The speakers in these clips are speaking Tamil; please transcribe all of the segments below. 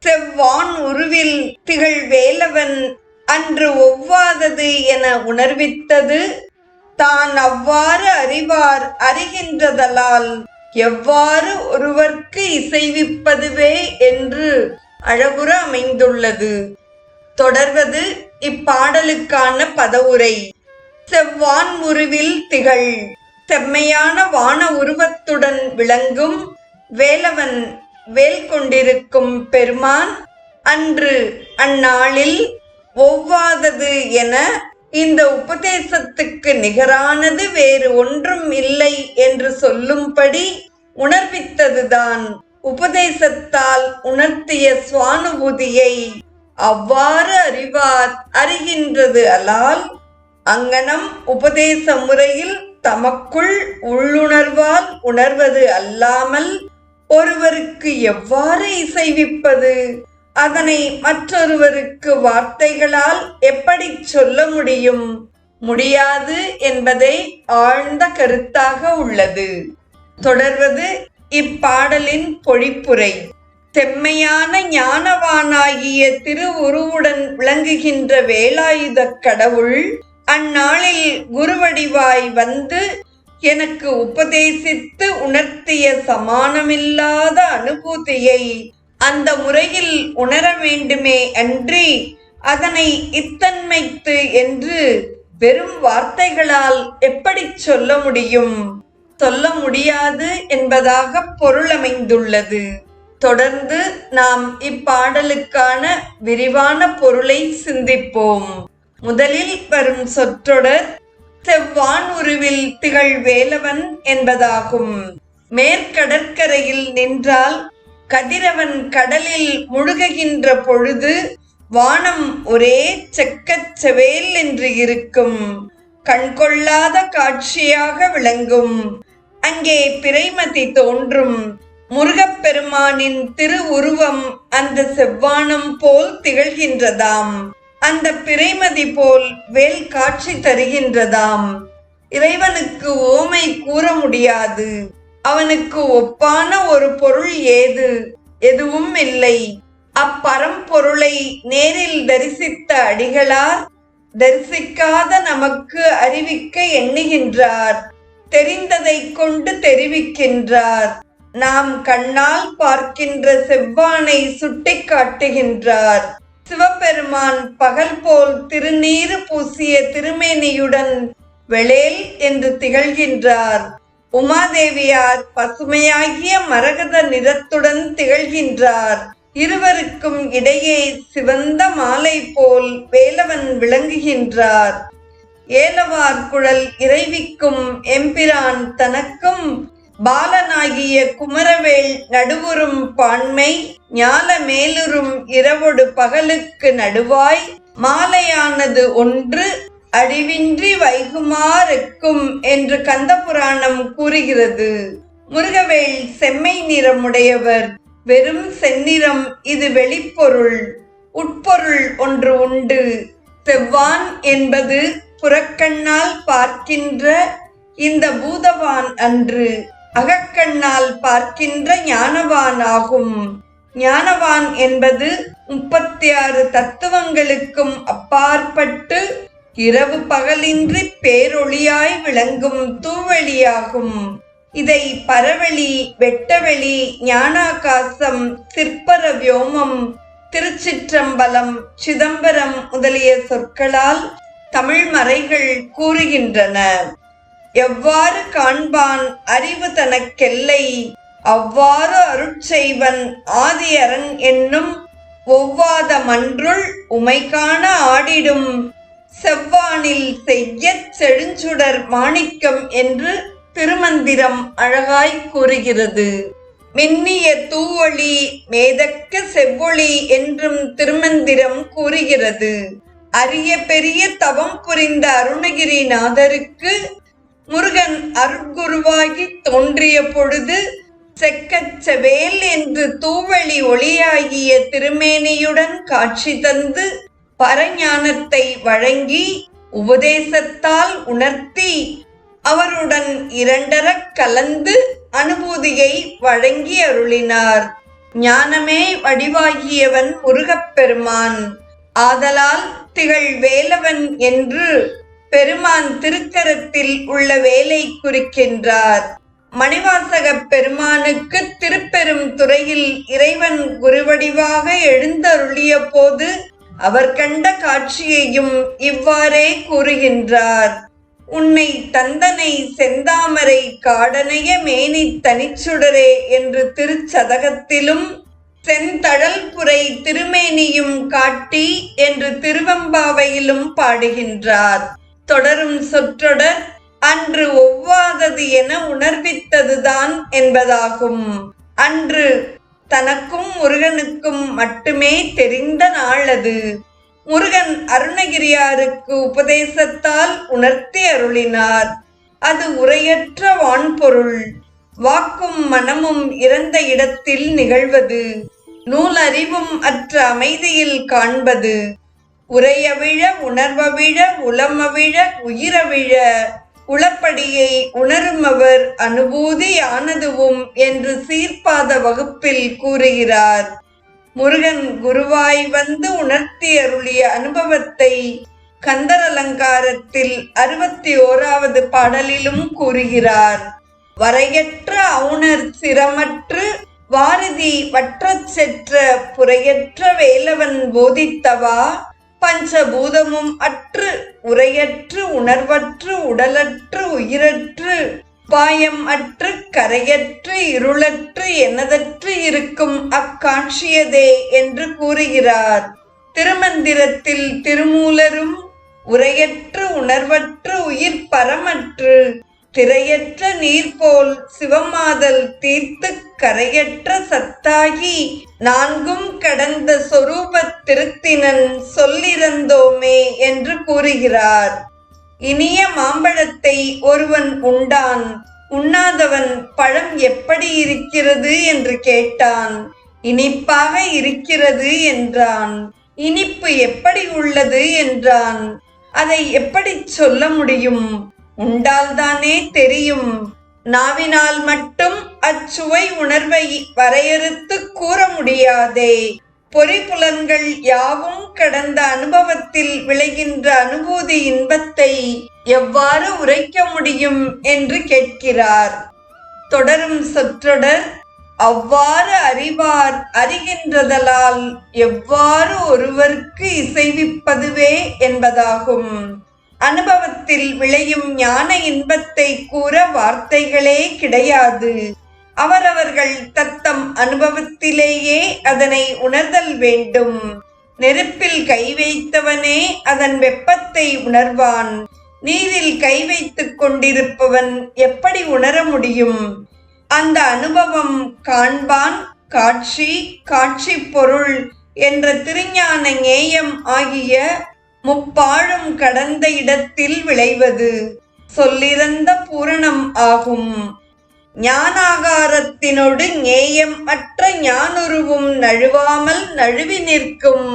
செவ்வான் உருவில் திகழ் வேலவன் அன்று ஒவ்வாதது என உணர்வித்தது. தான் அவ்வாறு அறிவார் அறிகின்றதலால் எவ்வாறு ஒருவர்க்கு இசைவிப்பதுவே என்று அழகுற அமைந்துள்ளது. தொடர்வது இப்பாடலுக்கான பதவுரை. செவ்வான் உருவில் திகழ். செம்மையான வான உருவத்துடன் விளங்கும் வேலவன் வேல் கொண்டிருக்கும் பெருமான் அன்று அந்நாளில் ஒவ்வாதது என இந்த உபதேசத்துக்கு நிகரானது வேறு ஒன்றும் இல்லை என்று சொல்லும்படி உணர்வித்ததுதான். உபதேசத்தால் உணர்த்திய சுவானுபூதியை அவ்வாறு அறிவார் அறிகின்றது அலால் அங்கனம் உபதேச முறையில் தமக்குள் உள்ளுணர்வால் உணர்வது அல்லாமல் ஒருவருக்கு எவ்வாறு இசைவிப்பது? அதனை மற்றொருவருக்கு வார்த்தைகளால் எப்படி சொல்ல முடியும்? முடியாது என்பதை ஆழ்ந்த கருத்தாக உள்ளது. தொடர்வது இப்பாடலின் பொழிப்புரை. செம்மையான ஞானவானாகிய திருவுருவுடன் விளங்குகின்ற வேலாயுதக் கடவுள் அந்நாளில் குருவடிவாய் வந்து எனக்கு உபதேசித்து உணர்த்திய சமானமில்லாத அனுபூதியை அந்த முறையில் உணர வேண்டுமே அன்றி அதனை இத்தன்மைத்து என்று வெறும் வார்த்தைகளால் எப்படி சொல்ல முடியும்? சொல்ல முடியாது என்பதாக பொருள் அமைந்துள்ளது தொடர்ந்து நாம் இப்பாடலுக்கான விரிவான பொருளை சிந்திப்போம். முதலில் வரும் சொற்றொடர் செவ்வான் உருவில் திகழ் வேலவன் என்பதாகும். மேற்கடற்கரையில் நின்றால் கதிரவன் கடலில் முழுகுகின்ற பொழுது வானம் ஒரே செக்கச் செவேல் என்று இருக்கும். கண்கொள்ளாத காட்சியாக விளங்கும். அங்கே பிறைமதி தோன்றும். முருகப்பெருமானின் திருவுருவம் அந்த செவ்வானம் போல் திகழ்கின்றதாம். அந்த பிறைமதி போல் வேல் காட்சி தருகின்றதாம். இறைவனுக்கு ஓமை கூற முடியாது. அவனுக்கு ஒப்பான ஒரு பொருள் ஏது? எதுவும் இல்லை. அப்பரம்பொருளை நேரில் தரிசித்த அடிகளார் தரிசிக்காத நமக்கு அறிவிக்க எண்ணுகின்றார். தெரிந்ததை கொண்டு தெரிவிக்கின்றார். நாம் கண்ணால் பார்க்கின்ற செவ்வானை சுட்டி காட்டுகின்றார். சிவபெருமான் பகல் போல் திருநீறு பூசிய திருமேனியுடன் வெளேல் என்று திகழ்கின்றார். உமாதேவியார் பசுமையாகிய மரகத நிறத்துடன் திகழ்கின்றார். இருவருக்கும் இடையே சிவந்த மாலை போல் வேலவன் விளங்குகின்றார். ஏலவார் குழல் இறைவிக்கும் எம்பிரான் தனக்கும் பாலனாகிய குமரவேல் நடுவுறும் பான்மை ஞால மேலுறும் இரவொடு பகலுக்கு நடுவாய் மாலையானது ஒன்று அழிவின்றி வைகுமாறுக்கும் என்று கந்த புராணம் கூறுகிறது. முருகவேல் செம்மை நிறமுடையவர். வெறும் செந்நிறம் இது வெளிப்பொருள். உட்பொருள் ஒன்று உண்டு. செவ்வான் என்பது புறக்கண்ணால் பார்க்கின்ற இந்த பூதவான் அன்று. அகக்கண்ணால் பார்க்கின்ற ஞானவான் ஆகும். ஞானவான் என்பது முப்பத்தி ஆறு தத்துவங்களுக்கும் அப்பாற்பட்டு இரவு பகலின்றி பேரொளியாய் விளங்கும் தூவெளியாகும். இதை பரவெளி வெட்டவெளி ஞானாகாசம் சிற்பர வியோமம் திருச்சிற்றம்பலம் சிதம்பரம் முதலிய சொற்களால் தமிழ் மறைகள் கூறுகின்றன. எவ்வாறு காண்பான் அறிவு தனக்கெல்லை? அவ்வாறு அருட்செய்வன் ஆதியரன் என்னும் ஒவ்வாத மன்றுள் உமைக்கான ஆடிடும். செவ்வானில் செய்யச் செழுஞ்சுடர் மாணிக்கம் என்று திருமந்திரம் அழகாய் கூறுகிறது. மின்னிய தூவொளி மேதக்க செவ்வொளி என்றும் திருமந்திரம் கூறுகிறது. அரிய பெரிய தவம் புரிந்த அருணகிரிநாதருக்கு முருகன் அருட்குருவாகி தோன்றிய பொழுது செக்கச்சவேல் என்று தூவெளி ஒளியாகிய திருமேனியுடன் காட்சி தந்து பரஞானத்தை வழங்கி உபதேசத்தால் உணர்த்தி அவருடன் இரண்டரக் கலந்து அனுபூதியை வழங்கி அருளினார் ஞானமே வடிவாகியவன் முருகப்பெருமான். ஆதலால் திகழ் வேலவன் என்று பெருமான் திருக்கரத்தில் உள்ள வேலை குறிக்கின்றார். மணிவாசக பெருமானுக்கு திருப்பெரும் துறையில் இறைவன் குருவடிவாக எழுந்தருளிய போது அவர் கண்ட காட்சியையும் இவ்வாறே கூறுகின்றார். உன்னை தந்தனை செந்தாமரை காடனைய மேனி தனிச்சுடரே என்று திருச்சதகத்திலும் செந்தழல் புரை திருமேனியும் காட்டி என்று திருவம்பாவையிலும் பாடுகின்றார். தொடரும் சொற்றொடர் அன்று ஒவ்வாதது என உணர்வித்ததுதான் என்பதாகும். அன்று தனக்கும் முருகனுக்கும் மட்டுமே தெரிந்த நாள் அது முருகன் அருணகிரியாருக்கு உபதேசத்தால் உணர்த்தி அருளினார். அது உரையற்ற வான்பொருள். வாக்கும் மனமும் இறந்த இடத்தில் நிகழ்வது. நூல் அறிவும் அற்ற அமைதியில் காண்பது. உரையவிழ உணர்வவிழ உளமவிழ உயிரவிழ உளப்படியை உணருமவர் அனுபூதி ஆனதுவும் என்று சீர்பாத வகுப்பில் கூறுகிறார். முருகன் குருவாய் வந்து உணர்த்தி அருளிய அனுபவத்தை கந்தர் அலங்காரத்தில் அறுபத்தி ஓராவது பாடலிலும் கூறுகிறார். வரையற்ற அவுணர் சிரமற்று வாரதி வற்றச் செற்ற புறையற்ற வேலவன் போதித்தவா? பஞ்சபூதமும் அற்று உரையற்று உணர்வற்று உடலற்று உயிரற்று பாயம் அற்று கரையற்று இருளற்று எனதற்று இருக்கும் அக்காட்சியதே என்று கூறுகிறார். திருமந்திரத்தில் திருமூலரும் உரையற்று உணர்வற்று உயிர் பரமற்று திரையற்ற நீர் போல் சிவமாதல் தீர்த்து கரையற்ற சத்தாகி நான்கும் கடந்த சொரூப திருத்தினன் சொல்லிறந்தோமே என்று கூறுகிறார். இனிய மாம்பழத்தை ஒருவன் உண்டான் உண்ணாதவன் பழம் எப்படி இருக்கிறது என்று கேட்டான். இனிப்பாக இருக்கிறது என்றான். இனிப்பு எப்படி உள்ளது என்றான். அதை எப்படி சொல்ல முடியும்? உண்டால்தானே தெரியும். நாவினால் மட்டும் அச்சுவை உணர்வை வரையறுத்து கூற முடியாதே. பொறிப்புலன்கள் யாவும் கடந்த அனுபவத்தில் விளைகின்ற அனுபூதி இன்பத்தை எவ்வாறு உரைக்க முடியும் என்று கேட்கிறார். தொடரும் சொற்றொடர் அவ்வாறு அறிவார் அறிகின்றதலால் எவ்வாறு ஒருவருக்கு இசைவிப்பதுவே என்பதாகும். அனுபவத்தில் விளையும் ஞான இன்பத்தை கூற வார்த்தைகளே கிடையாது. அவரவர்கள் தத்தம் அனுபவத்திலேயே அதனை உணர்தல் வேண்டும். நெருப்பில் கை வைத்தவனே அதன் வெப்பத்தை உணர்வான். நீரில் கை வைத்துக் கொண்டிருப்பவன் எப்படி உணர முடியும்? அந்த அனுபவம் காண்பான் காட்சி காட்சி பொருள் என்ற திருஞான ஞேயம் ஆகிய முப்பாழும் கடந்த இடத்தில் விளைவது சொல்லிறந்த பூரணம் ஆகும். ஞானாகாரத்தினோடு ஞேயம் அற்ற ஞானுருவும் நழுவாமல் நழுவி நிற்கும்.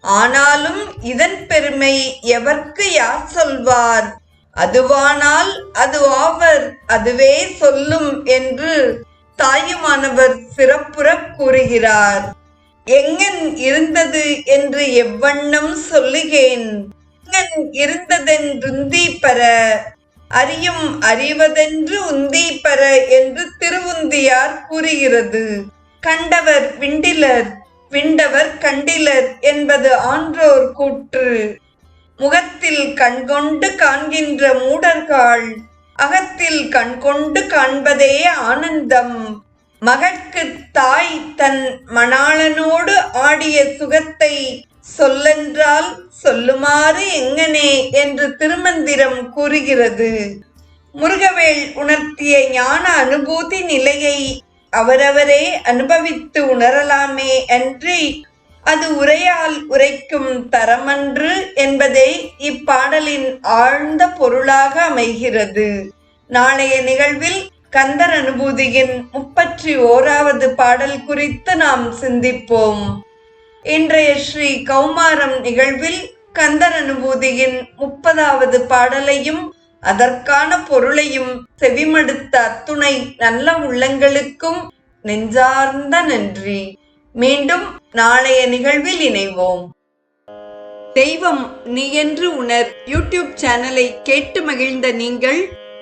ஆனாலும் இதன் பெருமை எவர்க்கு யார் சொல்வார்? அதுவானால் அது ஆவர் அதுவே சொல்லும் என்று தாயுமானவர் சிறப்புற கூறுகிறார். எங்கன் இருந்தது என்று எவ்வண்ணம் சொல்லுகேன்? எங்கன் இருந்ததென்றுந்தி பெற அறியும் அறிவதென்று உந்தி பெற என்று திருவுந்தியார் கூறுகிறது. கண்டவர் விண்டிலர் விண்டவர் கண்டிலர் என்பது ஆன்றோர் கூற்று. முகத்தில் கண்கொண்டு காண்கின்ற மூடர்கள் அகத்தில் கண்கொண்டு காண்பதே ஆனந்தம். மகற்கு தாய் தன் மணாளனோடு ஆடிய சுகத்தை சொல்லென்றால் சொல்லுமாறு எங்கனே என்று திருமந்திரம் கூறுகிறது. முருகவேள் உணர்த்திய ஞான அனுபூதி நிலையை அவரவரே அனுபவித்து உணரலாமே அன்றி அது உரையால் உரைக்கும் தரமன்று என்பதே இப்பாடலின் ஆழ்ந்த பொருளாக அமைகிறது. நாளைய நிகழ்வில் கந்தர் அனுபூதியின் முப்பற்றி ஓராவது பாடல் குறித்து நாம் சிந்திப்போம். இன்றைய ஸ்ரீ கௌமாரம் நிகழ்வில் கந்தர் அனுபூதியின் முப்பதாவது பாடலையும் அதற்கான பொருளையும் செவிமடுத்த அத்துணை நல்ல உள்ளங்களுக்கும் நெஞ்சார்ந்த நன்றி. மீண்டும் நாளைய நிகழ்வில் இணைவோம். தெய்வம் நீ என்று உணர் யூடியூப் சேனலை கேட்டு மகிழ்ந்த நீங்கள்